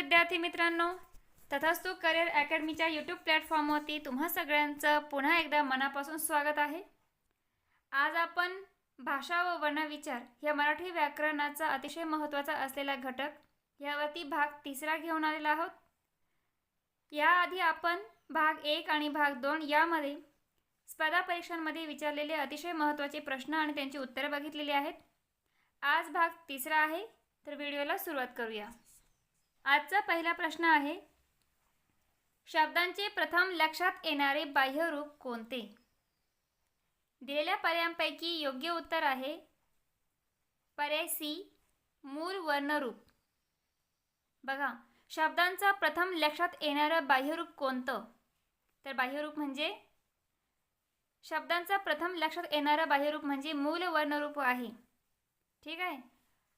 विद्यार्थी मित्रांनो तथास्तू career अकॅडमीच्या YouTube प्लॅटफॉर्मवरती तुम्हा सगळ्यांचं पुन्हा एकदा मनापासून स्वागत आहे. आज आपण भाषा व वर्णविचार या मराठी व्याकरणाचा अतिशय महत्त्वाचा असलेला घटक यावरती भाग तिसरा घेऊन आलेला आहोत. याआधी आपण भाग एक आणि भाग दोन यामध्ये स्पर्धा परीक्षांमध्ये विचारलेले अतिशय महत्त्वाचे प्रश्न आणि त्यांची उत्तरे बघितलेली आहेत. आज भाग तिसरा आहे तर व्हिडिओला सुरुवात करूया. आजचा पहिला प्रश्न आहे शब्दांचे प्रथम लक्षात येणारे बाह्यरूप कोणते? दिलेल्या पर्यायांपैकी योग्य उत्तर आहे पर्याय सी मूळ वर्णरूप बघा शब्दांचा प्रथम लक्षात येणारं बाह्यरूप कोणतं? तर बाह्यरूप म्हणजे शब्दांचा प्रथम लक्षात येणारं बाह्यरूप म्हणजे मूल वर्णरूप आहे. ठीक आहे?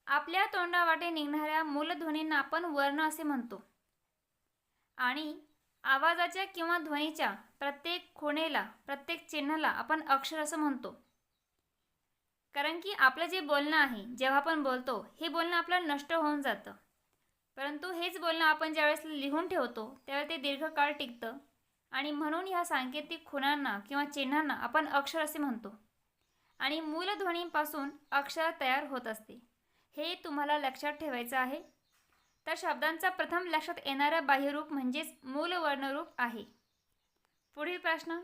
आपल्या तोंडावाटे निघणाऱ्या मूलध्वनींना आपण वर्ण असे म्हणतो. आणि आवाजाच्या किंवा ध्वनीच्या प्रत्येक खुणेला प्रत्येक चिन्हाला आपण अक्षर असं म्हणतो. कारण की आपलं जे बोलणं आहे जेव्हा आपण बोलतो हे बोलणं आपलं नष्ट होऊन जातं. परंतु हेच बोलणं आपण ज्यावेळेस लिहून ठेवतो त्यावेळेस ते दीर्घकाळ टिकतं. आणि म्हणून ह्या सांकेतिक खुणांना किंवा चिन्हांना आपण अक्षर असे म्हणतो. आणि मूलध्वनींपासून अक्षर तयार होत असते. हे तुम्हाला लक्षात ठेवायचं आहे. तर शब्दांचा प्रथम लक्षात येणारा बाह्यरूप म्हणजेच मूल वर्णरूप आहे. पुढील प्रश्न.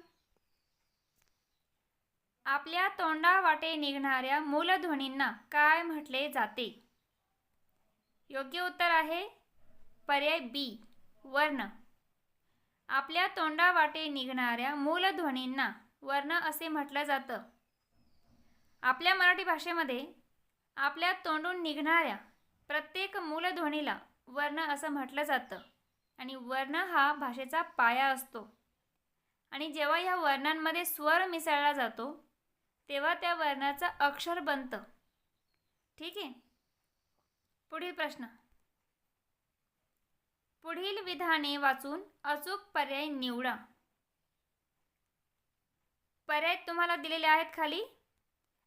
आपल्या तोंडावाटे निघणाऱ्या मूलध्वनींना काय म्हटले जाते? योग्य उत्तर आहे पर्याय बी वर्ण. आपल्या तोंडावाटे निघणाऱ्या मूलध्वनींना वर्ण असे म्हटलं जातं. आपल्या मराठी भाषेमध्ये आपल्या तोंडून निघणाऱ्या प्रत्येक मूलध्वनीला वर्ण असं म्हटलं जातं. आणि वर्ण हा भाषेचा पाया असतो. आणि जेव्हा ह्या वर्णांमध्ये स्वर मिसळला जातो तेव्हा त्या वर्णाचं अक्षर बनतं. ठीक आहे? पुढील प्रश्न. पुढील विधाने वाचून अचूक पर्याय निवडा. पर्याय तुम्हाला दिलेले आहेत खाली.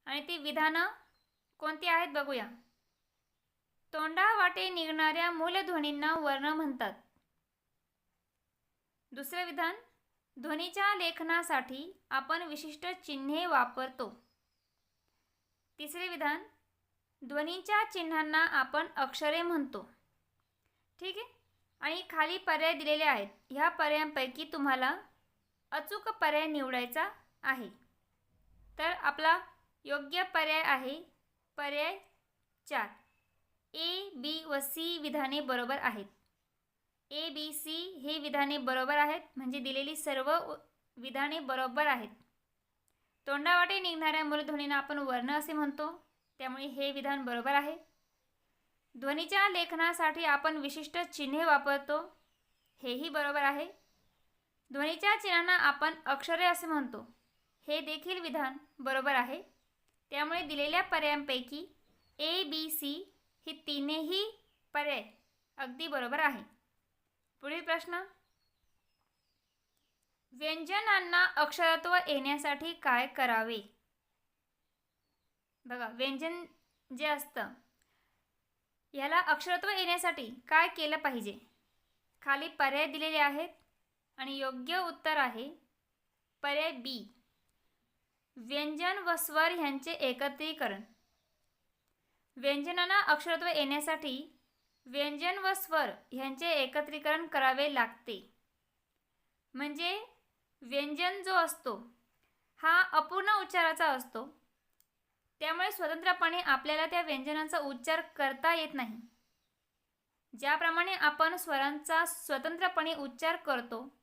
आणि ती विधानं कोणती आहेत बघूया. तोंडावाटे निघणाऱ्या मूलध्वनींना वर्ण म्हणतात. दुसरे विधान ध्वनीच्या लेखनासाठी आपण विशिष्ट चिन्हे वापरतो. तिसरे विधान ध्वनीच्या चिन्हांना आपण अक्षरे म्हणतो. ठीक आहे? आणि खाली पर्याय दिलेले आहेत. ह्या पर्यायांपैकी तुम्हाला अचूक पर्याय निवडायचा आहे. तर आपला योग्य पर्याय आहे पर्याय चार. ए बी व सी विधाने बरोबर आहेत. ए बी सी हे विधाने बरोबर आहेत म्हणजे दिलेली सर्व विधाने बरोबर आहेत. तोंडावाटे निघणाऱ्या मूलध्वनींना आपण वर्ण असे म्हणतो त्यामुळे हे विधान बरोबर आहे. ध्वनीच्या लेखनासाठी आपण विशिष्ट चिन्हे वापरतो हेही बरोबर आहे. ध्वनीच्या चिन्हांना आपण अक्षरे असे म्हणतो हे देखील विधान बरोबर आहे. त्यामुळे दिलेल्या पर्यायांपैकी ए बी सी ही तिन्ही पर्याय अगदी बरोबर आहे. पुढील प्रश्न. व्यंजनांना अक्षरत्व येण्यासाठी काय करावे? बघा व्यंजन जे असतं याला अक्षरत्व येण्यासाठी काय केलं पाहिजे? खाली पर्याय दिलेले आहेत आणि योग्य उत्तर आहे पर्याय बी व्यंजन व स्वर ह्यांचे एकत्रीकरण. व्यंजनांना अक्षरत्व येण्यासाठी व्यंजन व स्वर ह्यांचे एकत्रीकरण करावे लागते. म्हणजे व्यंजन जो असतो हा अपूर्ण उच्चाराचा असतो. त्यामुळे स्वतंत्रपणे आपल्याला त्या व्यंजनांचा उच्चार करता येत नाही. ज्याप्रमाणे आपण स्वरांचा स्वतंत्रपणे उच्चार करतो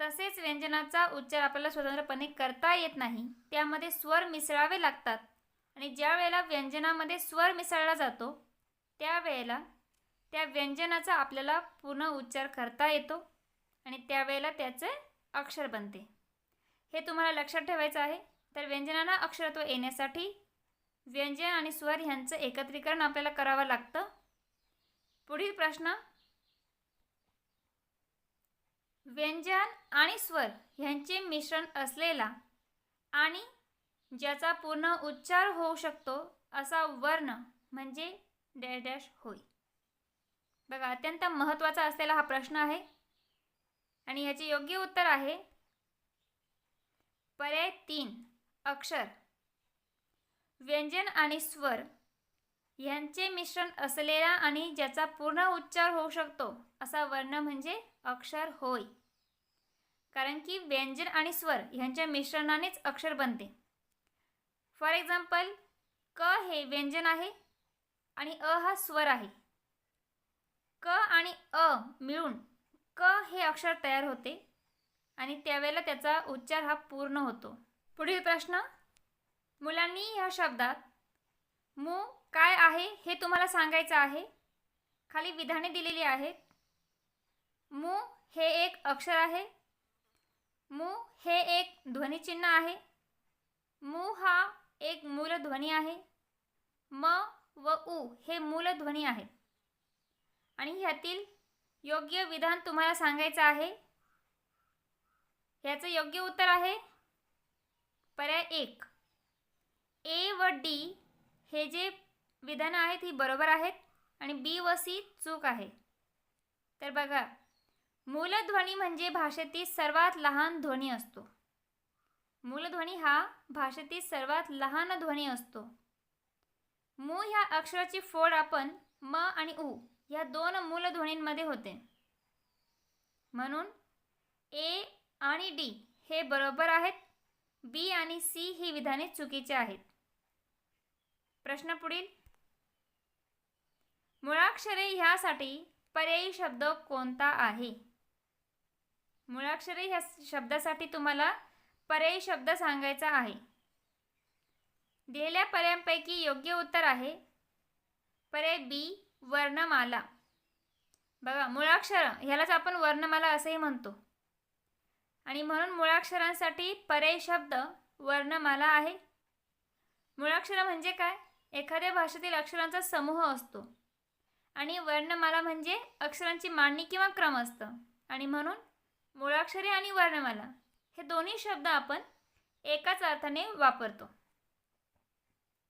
तसेच व्यंजनाचा उच्चार आपल्याला स्वतंत्रपणे करता येत नाही. त्यामध्ये स्वर मिसळावे लागतात. आणि ज्या वेळेला व्यंजनामध्ये स्वर मिसळला जातो त्यावेळेला त्या व्यंजनाचा आपल्याला पूर्ण उच्चार करता येतो आणि त्यावेळेला त्याचे अक्षर बनते. हे तुम्हाला लक्षात ठेवायचं आहे. तर व्यंजनांना अक्षरत्व येण्यासाठी व्यंजन आणि स्वर ह्यांचं एकत्रीकरण आपल्याला करावं लागतं. पुढील प्रश्न व्यंजन आणि स्वर ह्यांचे मिश्रण असलेला आणि ज्याचा पूर्ण उच्चार होऊ शकतो असा वर्ण म्हणजे डॅश डॅश होय. बघा अत्यंत महत्त्वाचा असलेला हा प्रश्न आहे. आणि ह्याचे योग्य उत्तर आहे. पर्याय तीन अक्षर. व्यंजन आणि स्वर यांचे मिश्रण असलेला आणि ज्याचा पूर्ण उच्चार होऊ शकतो असा वर्ण म्हणजे अक्षर होय. कारण की व्यंजन आणि स्वर ह्यांच्या मिश्रणानेच अक्षर बनते. फॉर एक्झाम्पल क हे व्यंजन आहे आणि अ हा स्वर आहे. क आणि अ मिळून क हे अक्षर तयार होते आणि त्यावेळेला त्याचा उच्चार हा पूर्ण होतो. पुढील प्रश्न. मुलांनी ह्या शब्दात मू काय आहे हे तुम्हाला सांगायचं आहे? खाली विधाने दिलेली आहेत. मू हे एक अक्षर आहे मू हे एक ध्वनिचिन्ह आहे. मू हा एक मूलध्वनी आहे. म व उ हे मूलध्वनी आहेत आणि ह्यातील योग्य विधान तुम्हाला सांगायचं आहे. ह्याचं योग्य उत्तर आहे पर्याय एक. ए व डी हे जे विधानं आहेत ही बरोबर आहेत आणि बी व सी चूक आहे. तर बघा मूलध्वनी म्हणजे भाषेतील सर्वात लहान ध्वनी असतो. मूलध्वनी हा भाषेतील सर्वात लहान ध्वनी असतो. मू ह्या अक्षराची फोड आपण म आणि उ ह्या दोन मूलध्वनींमध्ये होते. म्हणून ए आणि डी हे बरोबर आहेत. बी आणि सी ही विधाने चुकीचे आहेत. प्रश्न पुढील. मुळाक्षरे ह्यासाठी पर्यायी शब्द कोणता आहे? मुळाक्षरे ह्या शब्दासाठी तुम्हाला पर्यायी शब्द सांगायचा आहे. दिलेल्या पर्यायांपैकी योग्य उत्तर आहे. पर्याय बी वर्णमाला. बघा मुळाक्षर ह्यालाच आपण वर्णमाला असंही म्हणतो. आणि म्हणून मुळाक्षरांसाठी पर्यायी शब्द वर्णमाला आहे. मुळाक्षर म्हणजे काय? एखाद्या भाषेतील अक्षरांचा समूह असतो. आणि वर्णमाला म्हणजे अक्षरांची मांडणी किंवा क्रम असतं. आणि म्हणून मुळाक्षरे आणि वर्णमाला हे दोन्ही शब्द आपण एकाच अर्थाने वापरतो.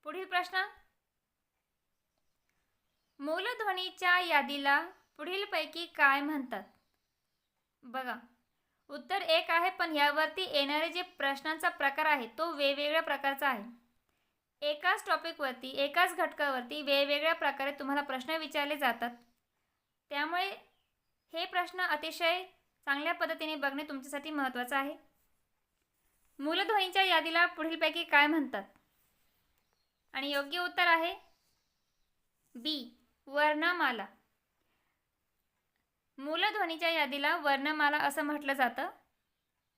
पुढील प्रश्न. मूलध्वनीच्या यादीला पुढीलपैकी काय म्हणतात? बघा उत्तर एक आहे पण यावरती येणारे जे प्रश्नांचा प्रकार आहे तो वेगवेगळ्या प्रकारचा आहे. एकाच टॉपिकवरती एकाच घटकावरती वेगवेगळ्या प्रकारे तुम्हाला प्रश्न विचारले जातात. त्यामुळे हे प्रश्न अतिशय चांगल्या पद्धतीने बघणे तुमच्यासाठी महत्त्वाचं आहे. मूलध्वनीच्या यादीला पुढीलपैकी काय म्हणतात? आणि योग्य उत्तर आहे बी वर्णमाला. मूलध्वनीच्या यादीला वर्णमाला असं म्हटलं जातं.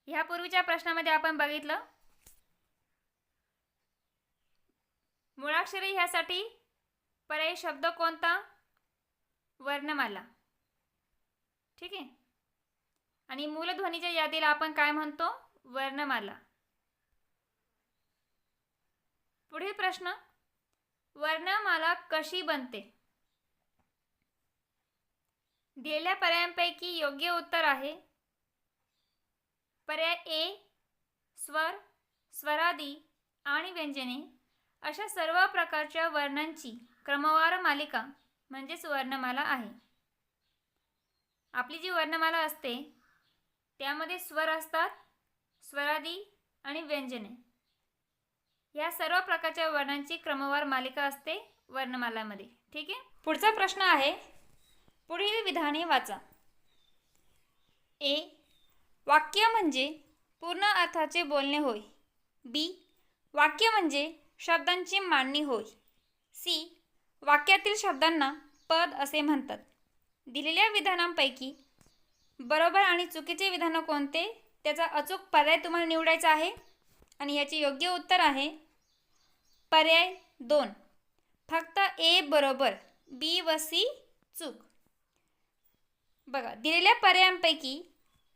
ह्यापूर्वीच्या प्रश्नामध्ये आपण बघितलं. मुळाक्षरे ह्यासाठी पर्यायी शब्द कोणता? वर्णमाला. ठीक आहे? आणि मूलध्वनीच्या यादीला आपण काय म्हणतो? वर्णमाला. पुढील प्रश्न. वर्णमाला कशी बनते? दिलेल्या पर्यायांपैकी योग्य उत्तर आहे. पर्याय ए स्वर स्वरादी आणि व्यंजने. अशा सर्व प्रकारच्या वर्णांची क्रमवार मालिका म्हणजेच वर्णमाला आहे. आपली जी वर्णमाला असते त्यामध्ये स्वर असतात स्वरादी आणि व्यंजने. या सर्व प्रकारच्या वर्णांची क्रमवार मालिका असते वर्णमालामध्ये. ठीक आहे? पुढचा प्रश्न आहे पुढील विधाने वाचा. ए वाक्य म्हणजे पूर्ण अर्थाचे बोलणे होय. बी वाक्य म्हणजे शब्दांची मांडणी होय. सी वाक्यातील शब्दांना पद असे म्हणतात. दिलेल्या विधानांपैकी बरोबर आणि चुकीचे विधानं कोणते? त्याचा अचूक पर्याय तुम्हाला निवडायचा आहे? आणि याचे योग्य उत्तर आहे पर्याय दोन. फक्त ए बरोबर बी व सी चूक. बघा दिलेल्या पर्यायांपैकी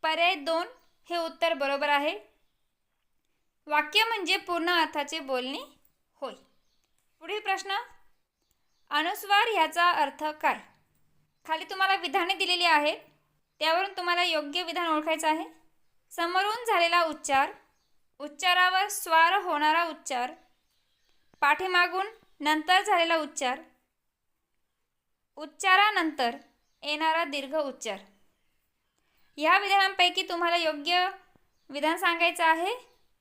पर्याय दोन हे उत्तर बरोबर आहे. वाक्य म्हणजे पूर्ण अर्थाचे बोलणे होय. पुढील प्रश्न अनुस्वार ह्याचा अर्थ काय? खाली तुम्हाला विधाने दिलेली आहेत. त्यावरून तुम्हाला योग्य विधान ओळखायचं आहे. समोरून झालेला उच्चार उच्चारावर स्वार होणारा उच्चार पाठीमागून नंतर झालेला उच्चार उच्चारानंतर येणारा दीर्घ उच्चार. ह्या विधानांपैकी तुम्हाला योग्य विधान सांगायचं आहे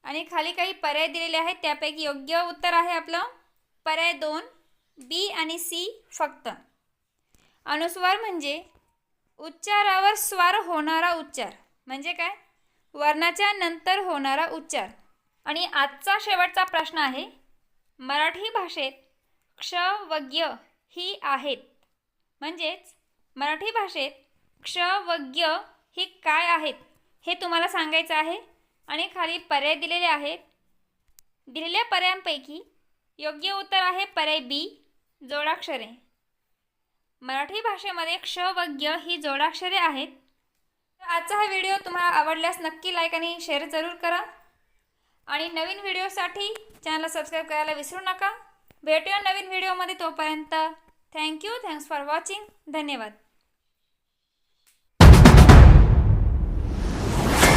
आणि खाली काही पर्याय दिलेले आहेत त्यापैकी योग्य उत्तर आहे आपलं पर्याय दोन बी आणि सी फक्त. अनुस्वार म्हणजे उच्चारावर स्वार होणारा उच्चार. म्हणजे काय? वर्णाच्या नंतर होणारा उच्चार. आणि आजचा शेवटचा प्रश्न आहे मराठी भाषेत क्ष व ज्ञ ही आहेत. म्हणजेच मराठी भाषेत क्ष व ज्ञ ही काय आहेत हे तुम्हाला सांगायचं आहे आणि खाली पर्याय दिलेले आहेत. दिलेल्या पर्यायांपैकी योग्य उत्तर आहे पर्याय बी जोडाक्षरे. मराठी भाषेमध्ये क्ष व ज्ञ ही जोडाक्षरे आहेत. तर आजचा हा व्हिडिओ तुम्हाला आवडल्यास नक्की लाईक आणि शेअर जरूर करा. आणि नवीन व्हिडिओसाठी चॅनलला सबस्क्राईब करायला विसरू नका. भेटूया नवीन व्हिडिओमध्ये तोपर्यंत. थँक्यू थँक्स फॉर वॉचिंग धन्यवाद.